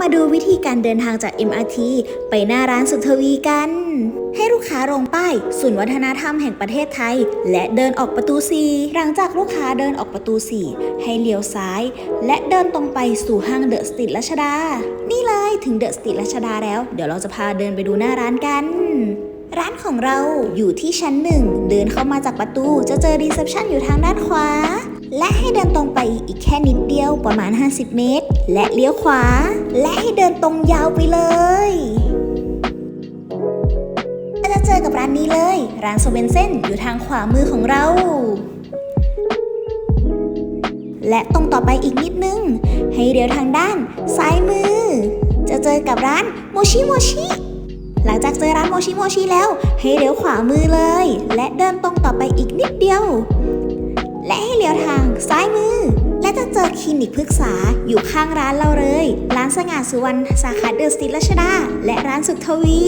มาดูวิธีการเดินทางจาก MRT ไปหน้าร้านสุทวีกัน ให้ลูกค้าลงป้ายศูนย์วัฒนธรรมแห่งประเทศไทย และเดินออกประตู 4 หลังจากลูกค้าเดินออกประตู 4 ให้เลี้ยวซ้าย และเดินตรงไปสู่ห้างเดอะสตรีทรัชดา นี่เลยถึงเดอะสตรีทรัชดาแล้ว เดี๋ยวเราจะพาเดินไปดูหน้าร้านกันร้านของเราอยู่ที่ชั้นหนึ่ง เดินเข้ามาจากประตูจะเจอรีเซพชันอยู่ทางด้านขวา และให้เดิน อีกแค่นิดเดียวประมาณ 50 เมตร และเลี้ยวขวา และให้เดินตรงยาวไปเลยก็จะเจอกับร้านนี้เลย ร้านโซเวนเซนอยู่ทางขวามือของเรา และตรงต่อไปอีกนิดนึง ให้เลี้ยวทางด้านซ้ายมือ จะเจอกับร้านโมชิโมชิหลังจากเจอร้านโมชิโมชิแล้ว ให้เลี้ยวขวามือเลย และเดินตรงต่อไปอีกนิดเดียว และให้เลี้ยวทางซ้ายมือ คลินิกพฤกษาอยู่ข้างร้านเราเลย ร้านสง่าสุวรรณสาขาเดอะสตรีทรัชดา และร้านสุขทวี